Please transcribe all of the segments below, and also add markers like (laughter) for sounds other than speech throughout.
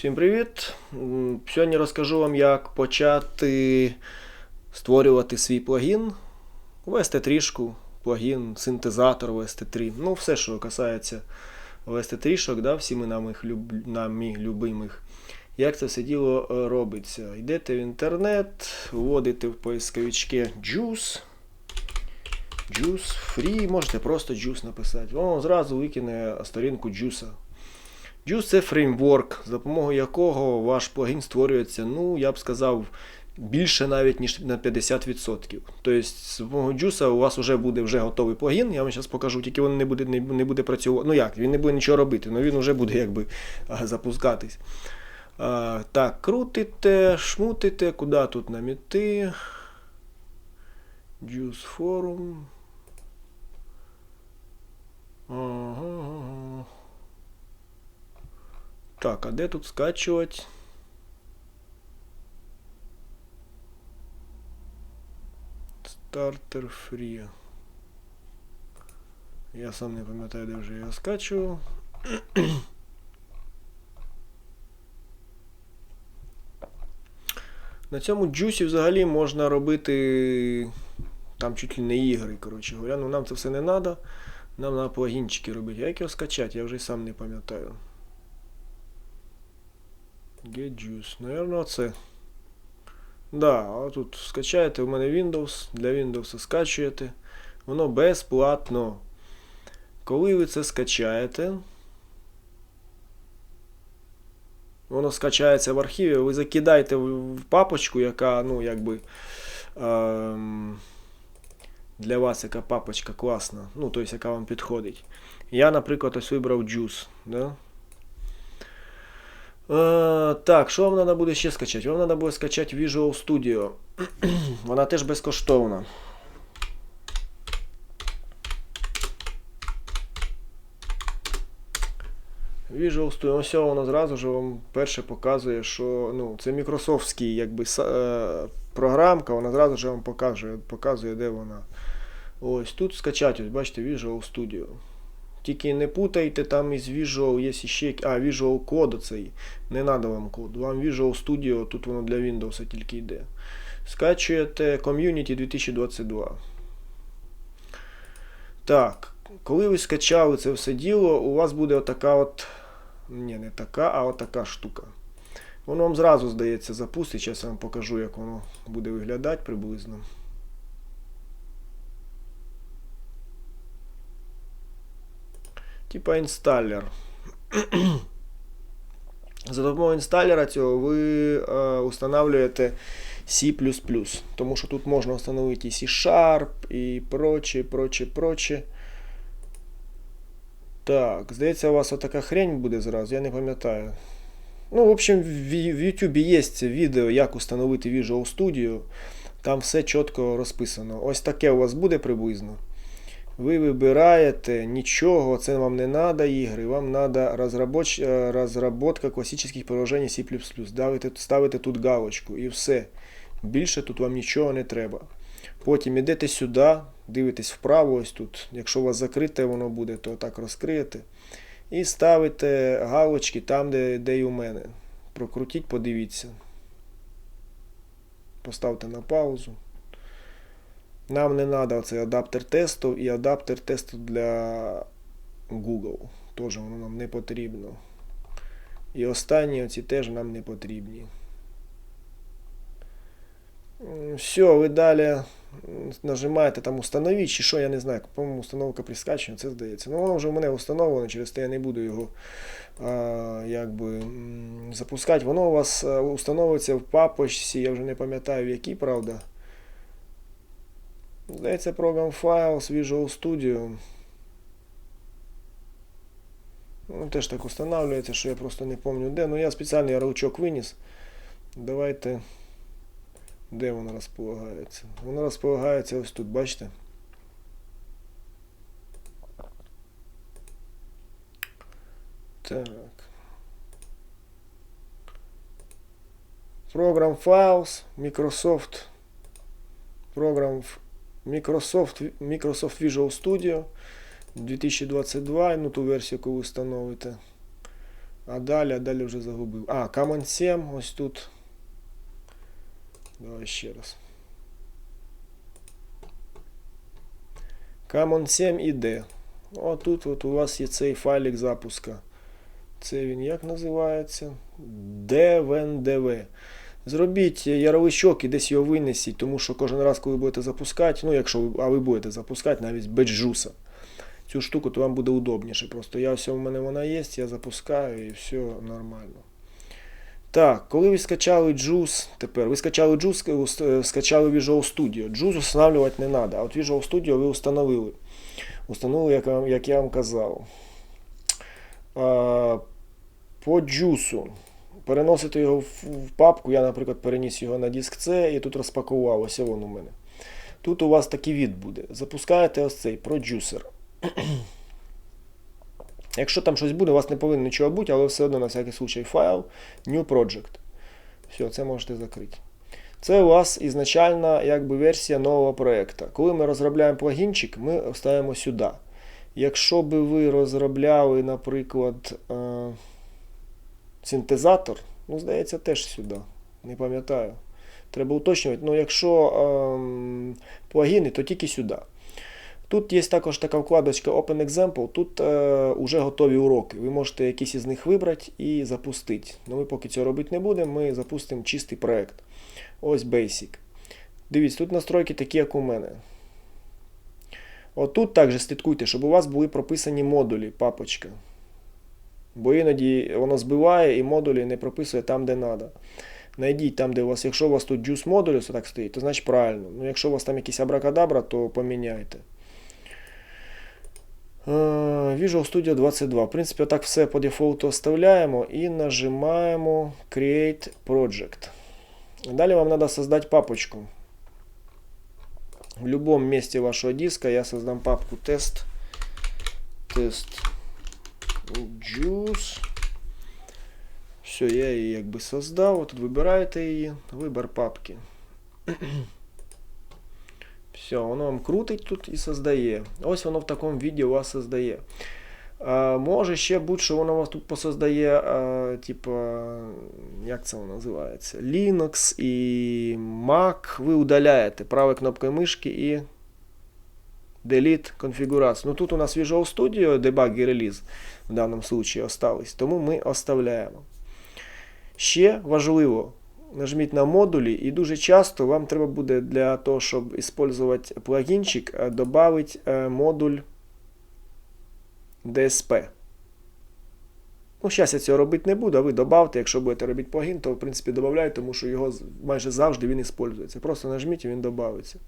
Всім привіт! Сьогодні розкажу вам, як почати створювати свій плагін в ST3, плагін, синтезатор в ST3. Ну, все, що касається ST3, да, всіми нами, люб... нами любимих. Як це все діло е, робиться? Йдете в інтернет, вводите в поисковички Juice. Juice Free, можете просто Juice написати. Воно зразу викине сторінку Juice. Juice це фреймворк, за допомогою якого ваш плагін створюється, ну, я б сказав, більше навіть ніж на 50%. Тобто, з допомогою Juice у вас вже буде вже готовий плагін. Я вам зараз покажу, тільки він не буде, не, буде працювати. Ну як, він не буде нічого робити, але він вже буде якби запускатись. А, так, крутите, шмутите, куди тут нам іти? Juice Forum. Ага. Так, а де тут скачувати? Стартер Free. Я сам не пам'ятаю, де вже я скачував. На цьому джусі взагалі можна робити там чуть ли не ігри, коротше говоря. Ну нам це все не треба. Нам треба плагінчики робити. А як його скачати, я вже сам не пам'ятаю. Get Juice. Наверно, це. Да, тут скачаєте в мене Windows, для Windows скачуєте. Воно безплатно. Коли ви це скачаєте, воно скачається в архіві, ви закидаєте в папочку, яка, ну, якби. Ем, для вас яка папочка класна, ну, тобто, яка вам підходить. Я, наприклад, ось вибрав Juice. Да? Е, так, що вам треба буде ще скачати? Вам треба буде скачати Visual Studio. (clears throat) Вона теж безкоштовна. Visual Studio, ось воно зразу ж вам перше показує, що ну, це мікрософтський якби, е, програмка, вона зразу ж вам покаже, показує, де вона. Ось тут скачати, ось бачите, Visual Studio. Тільки не путайте там із Visual, є ще. А, Visual Code цей. Не треба вам код. Вам Visual Studio, тут воно для Windows тільки йде. Скачуєте Community 2022. Так, коли ви скачали це все діло, у вас буде отака от. Ні, не така, а отака штука. Воно вам зразу, здається, запустить. Зараз я вам покажу, як воно буде виглядати приблизно. Типа інсталер. (clears throat) За допомогою інсталера цього ви е, устанавливаєте C++, тому що тут можна встановити і C-Sharp, і проче, проче, проче. Так, здається, у вас отака хрень буде зразу, я не пам'ятаю. Ну, в общем, в, в YouTube є відео, як установити Visual Studio. Там все чітко розписано. Ось таке у вас буде приблизно. Ви вибираєте нічого, це вам не треба ігри, вам треба розробоч... е, розработка класичних приложень C++. Ставите, ставите тут галочку і все. Більше тут вам нічого не треба. Потім йдете сюди, дивитесь вправо, ось тут. Якщо у вас закрите воно буде, то так розкриєте. І ставите галочки там, де, де і у мене. Прокрутіть, подивіться. Поставте на паузу. Нам не треба оцей адаптер тесту і адаптер тесту для Google. Теж воно нам не потрібно. І останні оці теж нам не потрібні. Все, ви далі нажимаєте там установіть, чи що, я не знаю. По-моєму, установка при скачанні, це здається. Ну, воно вже в мене установлено, через те я не буду його а, якби, запускати. Воно у вас а, установиться в папочці, я вже не пам'ятаю в якій, правда. Здається, Program Files, Visual Studio. Ну, теж так устанавливається, що я просто не пам'ятаю де. Ну я спеціальний ярличок виніс. Давайте. Де воно розполагається? Воно розполагається ось тут, бачите? Так. Program Files, Microsoft. Program Microsoft, Microsoft Visual Studio 2022, ну ту версію, яку ви встановите. А далі, а далі вже загубив. А, Common 7, ось тут. Давай ще раз. Common 7 іде. Отут от у вас є цей файлик запуска. Це він як називається? DVNDV. Зробіть яровичок і десь його винесіть, тому що кожен раз, коли будете запускати, ну якщо ви, а ви будете запускати навіть без джуса, цю штуку, то вам буде удобніше. Просто я все, в мене вона є, я запускаю і все нормально. Так, коли ви скачали Juice, тепер ви скачали Juice, е, скачали Visual Studio. Juice встановлювати не треба, а от Visual Studio ви встановили. Установили, як, як я вам казав. По Juice. Переносити його в, папку. Я, наприклад, переніс його на диск C і тут розпакував. Ось він у мене. Тут у вас такий від буде. Запускаєте ось цей продюсер. (clears throat) Якщо там щось буде, у вас не повинно нічого бути, але все одно на всякий случай файл New Project. Все, це можете закрити. Це у вас ізначальна якби, версія нового проєкту. Коли ми розробляємо плагінчик, ми ставимо сюди. Якщо би ви розробляли, наприклад, е, синтезатор, ну, здається, теж сюди. Не пам'ятаю. Треба уточнювати. Ну, якщо ем, плагіни, то тільки сюди. Тут є також така вкладочка Open Example. Тут е, вже готові уроки. Ви можете якісь із них вибрати і запустити. Ну, ми поки цього робити не будемо, ми запустимо чистий проект. Ось Basic. Дивіться, тут настройки такі, як у мене. Отут також слідкуйте, щоб у вас були прописані модулі, папочка. Бо іноді воно збиває і модулі не прописує там, де треба. Найдіть там, де у вас, якщо у вас тут juice модулі так стоїть, то значить правильно. Ну, якщо у вас там якісь абракадабра, то поміняйте. Visual Studio 22. В принципі, так все по дефолту оставляємо і нажимаємо Create Project. Далее вам надо создать папочку. В любом месте вашего диска я создам папку тест. Тест juice. Все, я її якби создав. Тут вибираєте її. Вибір папки. Все, воно вам крутить тут і создає. Ось воно в такому віді у вас создає. А, може ще бути, що воно у вас тут посоздає, а, типа, як це воно називається? Linux і Mac. Ви удаляєте правою кнопкою мишки і Delete конфігурацію. Ну тут у нас Visual Studio, дебаг і реліз в даному случае остались, тому ми оставляємо. Ще важливо, нажміть на модулі, і дуже часто вам треба буде для того, щоб використовувати плагінчик, додати модуль DSP. Ну, зараз я цього робити не буду, а ви додавте, якщо будете робити плагін, то в принципі додавайте, тому що його майже завжди він використовується. Просто нажміть і він додається.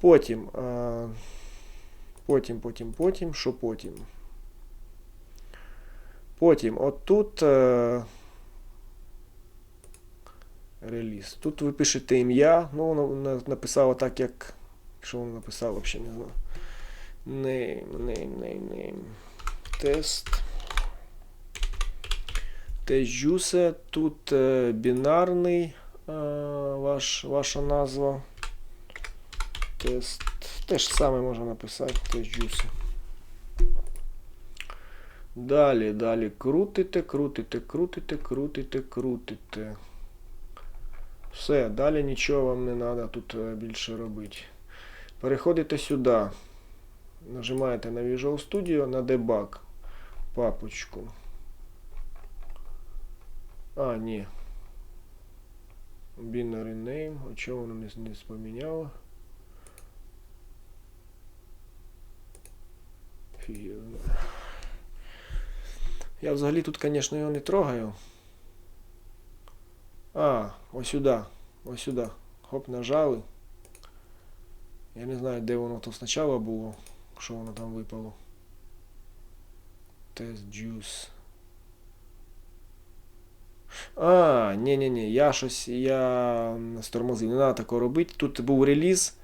Потім, потім, потім, потім, що потім? Потім, от тут е, реліз. Тут ви пишете ім'я. Ну, воно написало так, як. Що воно написало, взагалі не знаю. Name, name, name, name. Тест. Juice. Тут е, бінарний е, ваш, ваша назва. Тест. Те ж саме можна написати. Тест Juice. Далі, далі крутите, крутите, крутите, крутите, крутите. Все, далі нічого вам не треба тут е, більше робити. Переходите сюди. Нажимаєте на Visual Studio, на Debug папочку. А, ні. Binary name. А чого воно не, не споміняло? Я взагалі тут, звісно, його не трогаю. А, ось сюди. Ось сюди. Хоп, нажали. Я не знаю, де воно тут спочатку було. Що воно там випало. Тест juice. А, ні ні ні я щось я стормозив. Не треба такого робити. Тут був реліз.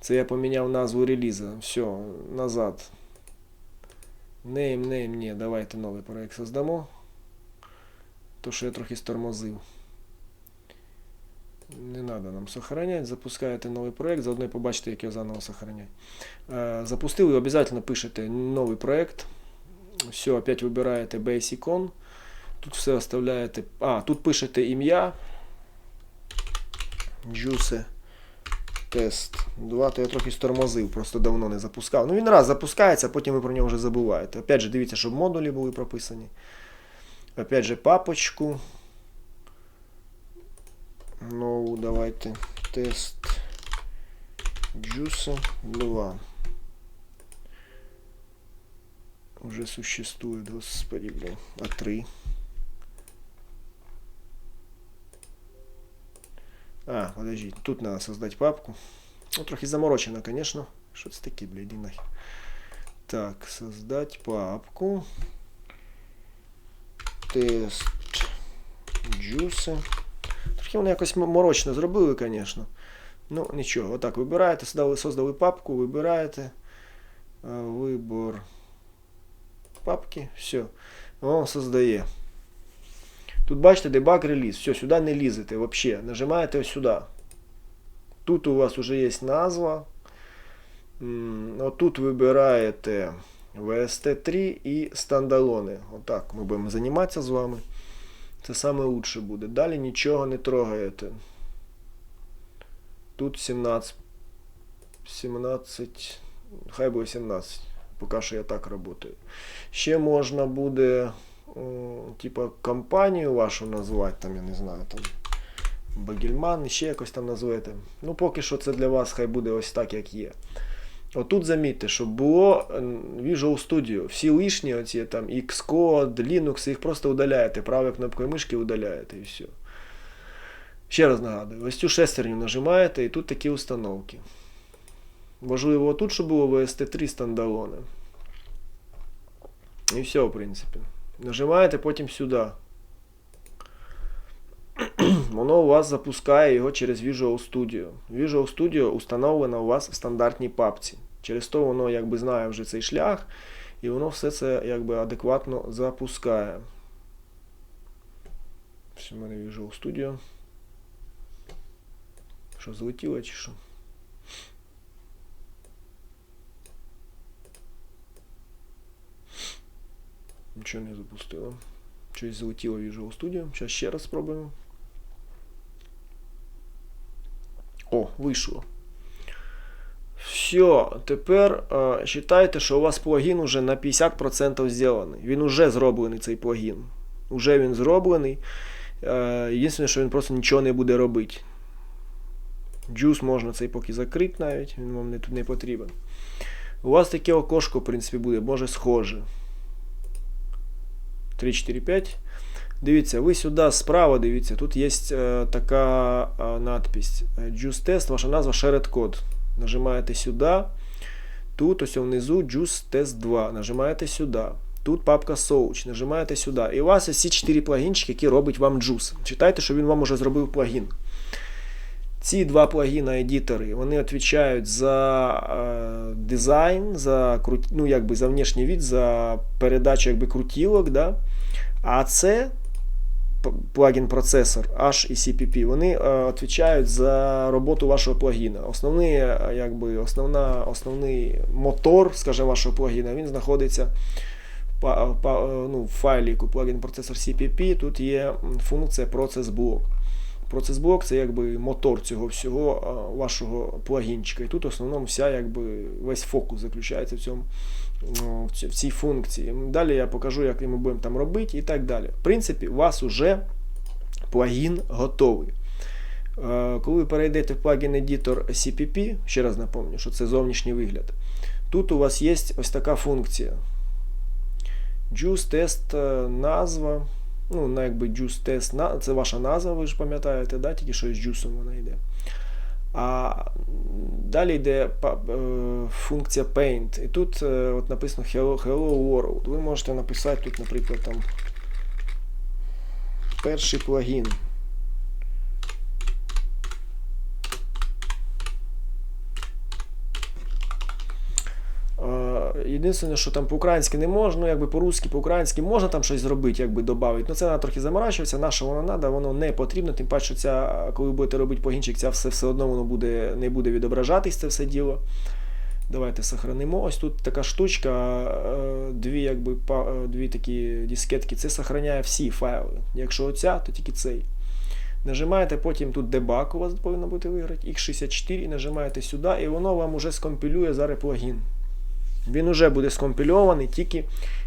Це я поміняв назву реліза. Все, назад. Name, name, ні, давайте новий проект создамо. То, що я трохи стормозив. Не треба нам сохранять. Запускаєте новий проект, заодно і побачите, як його заново сохранять. Е, Запустили, обов'язково пишете новий проект. Все, опять вибираєте Basic On. Тут все оставляєте. А, тут пишете ім'я. Juice Тест 2, то я трохи стормозив, просто давно не запускав. Ну він раз запускається, а потім ви про нього вже забуваєте. Опять же, дивіться, щоб модулі були прописані. Опять же, папочку. Нову давайте. Тест Juice 2. Уже существует, господи, блин. А3. А, подожди, тут надо создать папку. Ну, трохи заморочено, конечно. Що це таке, блядь, іди нахер. Так, создать папку. Тест джуси. Трохи вони якось м- морочно зробили, звісно. Ну, нічого, отак вибираєте, создали, создали папку, вибираєте. А, Вибор папки, все. Воно создає. Тут бачите, дебаг реліз. Все, сюди не лізете взагалі. Нажимаєте ось сюди. Тут у вас вже є назва. Отут вибираєте VST3 і стандалони. Отак ми будемо займатися з вами. Це лучше буде. Далі нічого не трогаєте. Тут 17. 17. Хай буде 17. Поки що я так працюю. Ще можна буде, типа, компанію вашу назвати, там, я не знаю, там. Багельман, ще якось там назвете. Ну, поки що це для вас хай буде ось так, як є. Отут замітьте, щоб було Visual Studio. Всі лишні, оці там Xcode, Linux, їх просто удаляєте. Правою кнопкою мишки удаляєте і все. Ще раз нагадую, ось цю шестерню нажимаєте і тут такі установки. Важливо тут, щоб було VST3 стандалони. І все, в принципі. Нажимаєте потім сюди. Воно (clears throat) у вас запускає його через Visual Studio. Visual Studio установлено у вас в стандартній папці. Через то воно якби знає вже цей шлях, і воно все це якби адекватно запускає. Ось у мене Visual Studio. Що, злетіло чи що? Нічого не запустило. Щось залетіло в Visual Studio. Зараз ще раз спробуємо. О, вийшло. Все, тепер вважайте, що у вас плагін уже на 50% зроблений. Він уже зроблений цей плагін. Уже він зроблений. Е, єдине, що він просто нічого не буде робити. Juice можна цей поки закрити навіть, він вам не, не потрібен. У вас таке окошко, в принципі, буде, може схоже. 3, 4, 5. Дивіться, ви сюди справа дивіться, тут є е, така е, надпись Juice Test, ваша назва Shared Code. Нажимаєте сюди. Тут ось внизу Juice Test 2. Нажимаєте сюди. Тут папка Soach. Нажимаєте сюди. І у вас є ці 4 плагінчики, які робить вам Juice. Читайте, що він вам уже зробив плагін. Ці два плагіна едітори вони відповідають за е, дизайн, за ну, якби за внешній від, за передачу якби, крутілок. Да? А це плагін-процесор H і CPP, вони е, відповідають за роботу вашого плагіна. Основний, е, якби, основна, основний мотор, скажімо, вашого плагіна, він знаходиться па- е, ну, в файлі плагін-процесор CPP. Тут є функція процес-блок. Процес-блок це якби мотор цього всього вашого плагінчика. І тут в основному вся, якби, весь фокус заключається в цьому ну, в цій функції. Далі я покажу, як ми будемо там робити і так далі. В принципі, у вас вже плагін готовий. Е, Коли ви перейдете в плагін Editor CPP, ще раз напомню, що це зовнішній вигляд. Тут у вас є ось така функція. Juice Test е, назва. Ну, на якби Juice Test, це ваша назва, ви ж пам'ятаєте, да? тільки що з джусом вона йде. А далі йде е, функція Paint. І тут е, от написано Hello, Hello World. Ви можете написати тут, наприклад, там перший плагін. Е, Єдине, що там по-українськи не можна, ну якби по-русски, по-українськи можна там щось зробити, якби додати. Ну це треба трохи заморачуватися, на воно треба, воно не потрібно. Тим паче, що ця, коли ви будете робити погінчик, ця все, все одно воно буде, не буде відображатись, це все діло. Давайте сохранимо. Ось тут така штучка, е, дві якби, е, дві такі дискетки. Це сохраняє всі файли. Якщо оця, то тільки цей. Нажимаєте потім тут дебаг у вас повинно бути виграти, X64 і нажимаєте сюди, і воно вам уже скомпілює зараз плагін. Він уже буде скомпільований, тільки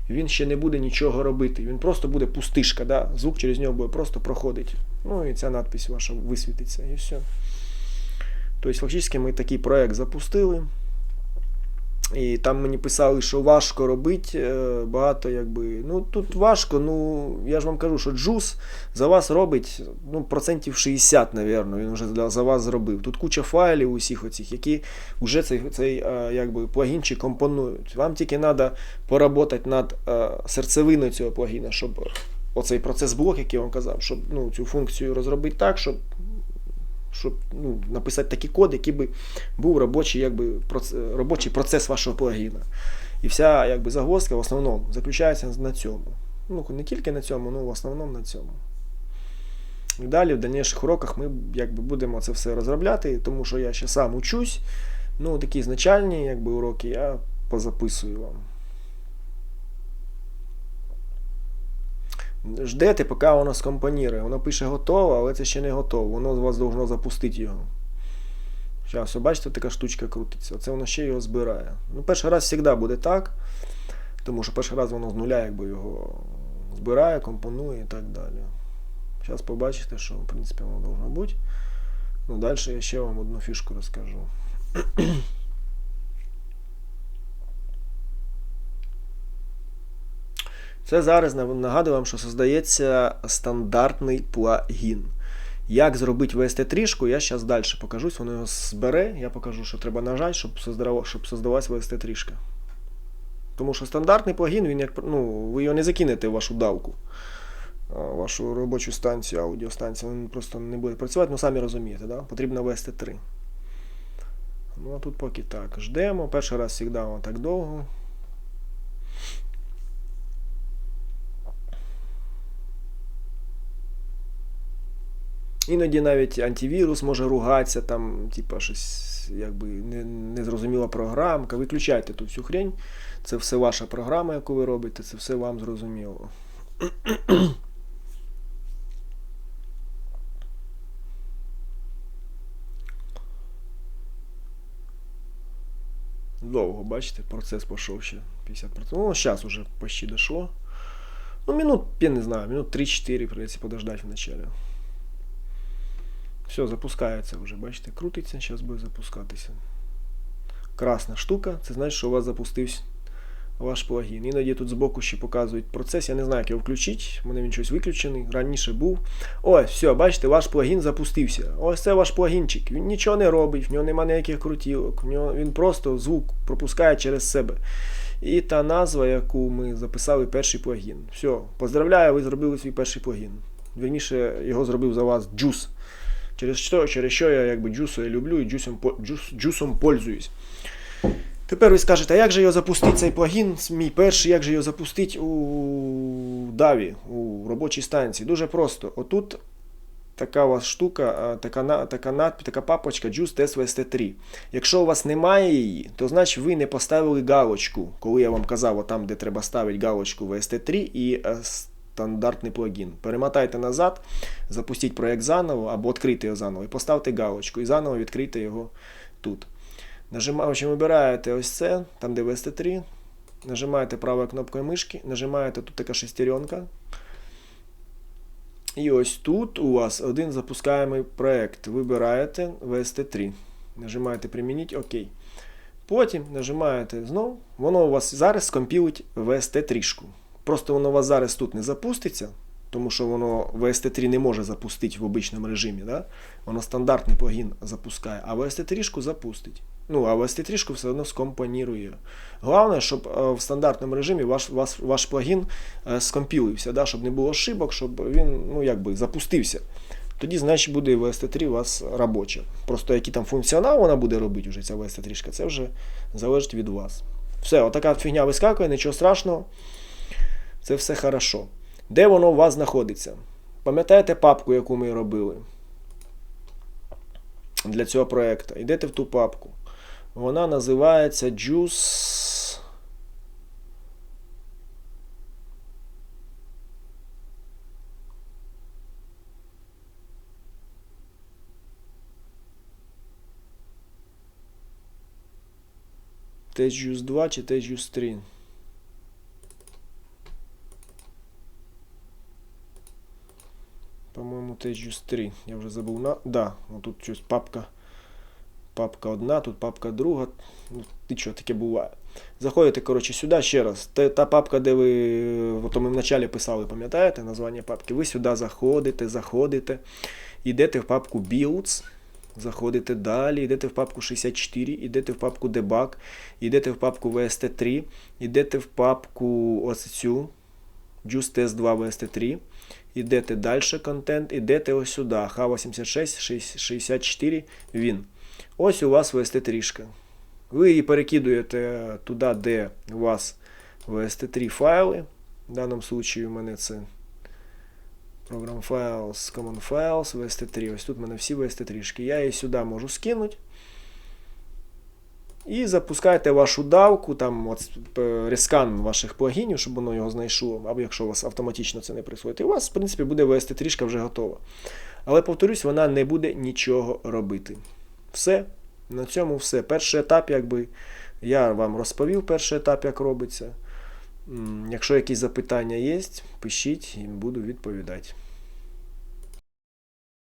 він ще не буде нічого робити. Він просто буде пустишка, да? звук через нього буде просто проходити. Ну і ця надпись ваша висвітиться, і все. Тобто, фактично, ми такий проект запустили. І там мені писали, що важко робити, е, багато якби. Ну тут важко, ну я ж вам кажу, що джус за вас робить ну, процентів 60, напевно, він вже за вас зробив. Тут куча файлів усіх оцих, які вже цей, цей е, якби, плагінчик компонують. Вам тільки треба поработати над е, серцевиною цього плагіна, щоб оцей процес блок, який я вам казав, щоб ну, цю функцію розробити так, щоб, щоб ну, написати такий код, який би був робочий, якби, робочий процес вашого плагіна. І вся якби, загвоздка в основному заключається на цьому. Ну, не тільки на цьому, ну в основному на цьому. І далі в дальніших уроках ми якби, будемо це все розробляти, тому що я ще сам учусь. Ну, такі значальні якби, уроки я позаписую вам. Ждете, поки воно скомпонірує. Воно пише готово, але це ще не готово. Воно з вас должно запустити його. Зараз, бачите, така штучка крутиться. Оце воно ще його збирає. Ну, перший раз завжди буде так. Тому що перший раз воно з нуля якби його збирає, компонує і так далі. Зараз побачите, що в принципі воно должно бути. Ну, далі я ще вам одну фішку розкажу. Це зараз нагадую вам, що создається стандартний плагін. Як зробити VST3, я зараз далі покажусь, воно його збере, я покажу, що треба нажати, щоб, создалась VST3. Тому що стандартний плагін, він як, ну, ви його не закинете в вашу давку, вашу робочу станцію, аудіостанцію, він просто не буде працювати, ну самі розумієте, да? потрібно VST3. Ну а тут поки так. Ждемо. Перший раз завжди так довго. Іноді навіть антивірус може ругатися, там, типа, щось якби не- незрозуміла програмка. Виключайте ту всю хрень. Це все ваша програма, яку ви робите, це все вам зрозуміло. (clears throat) Довго, бачите, процес пішов ще 50%. Ну, зараз уже почти дошло. Ну, минут, я не знаю, минут 3-4 придется подождать вначале. Все, запускається вже, бачите, крутиться, зараз буде запускатися. Красна штука, це значить, що у вас запустився ваш плагін. Іноді тут збоку ще показують процес. Я не знаю, як його включити. У мене він щось виключений. Раніше був. Ось, все, бачите, ваш плагін запустився. Ось це ваш плагінчик. Він нічого не робить, в нього немає ніяких крутілок. В нього, він просто звук пропускає через себе. І та назва, яку ми записали перший плагін. Все, поздравляю, ви зробили свій перший плагін. Вірніше, його зробив за вас Juice. Через що, через що я якби джусу я люблю і джусом, джус, джусом пользуюсь. Тепер ви скажете, а як же його запустити, цей плагін, мій перший, як же його запустити у Даві, у робочій станції? Дуже просто. Отут така у вас штука, така, така, надпись, така папочка Juice Test VST3. Якщо у вас немає її, то значить ви не поставили галочку, коли я вам казав, там, де треба ставити галочку VST3 і е, стандартний плагін. Перемотайте назад, запустіть проєкт заново або відкрийте його заново і поставте галочку, і заново відкрийте його тут. Нажимаючи, вибираєте ось це, там де VST3, нажимаєте правою кнопкою мишки, нажимаєте тут така шестеренка. І ось тут у вас один запускаємий проєкт. Вибираєте VST3. Нажимаєте Примініть ОК. Потім нажимаєте знову, воно у вас зараз скомпілить VST3. Просто воно у вас зараз тут не запуститься, тому що воно VST3 не може запустити в обичному режимі. Да? Воно стандартний плагін запускає, а VST3 запустить. Ну, а VST3 все одно скомпонірує. Головне, щоб е, в стандартному режимі ваш, ваш, ваш плагін е, скомпілився, да? щоб не було ошибок, щоб він ну, якби, запустився. Тоді, значить, буде VST3 у вас робоча. Просто який там функціонал вона буде робити, вже ця VST3, це вже залежить від вас. Все, отака фігня вискакує, нічого страшного. Це все хорошо. Де воно у вас знаходиться? Пам'ятаєте папку, яку ми робили для цього проєкту? Йдете в ту папку. Вона називається Juice. Test Juice 2 чи Test Juice 3? По-моєму, Juice 3. Я вже забув на. Да, ну тут щось папка. Папка одна, тут папка друга. Ну, ти що, таке буває. Заходите, коротше, сюди ще раз. Та, та папка, де ви в тому в началі писали, пам'ятаєте названня папки? Ви сюди заходите, заходите, йдете в папку Builds, заходите далі, йдете в папку 64, йдете в папку Debug, йдете в папку VST3, йдете в папку ось цю Just Test 2 VST3. Йдете далі контент, йдете ось сюди. H86 64 він. Ось у вас VST3. Ви її перекидуєте туди, де у вас VST3 файли. В даному случаю у мене це Program Files, Common Files, VST3. Ось тут у мене всі VST3. Я її сюди можу скинути. І запускаєте вашу давку, там от, е, рескан ваших плагінів, щоб воно його знайшло, або якщо у вас автоматично це не присвоїть. І у вас, в принципі, буде VST3 вже готова. Але, повторюсь, вона не буде нічого робити. Все. На цьому все. Перший етап, якби я вам розповів перший етап, як робиться. Якщо якісь запитання є, пишіть і буду відповідати.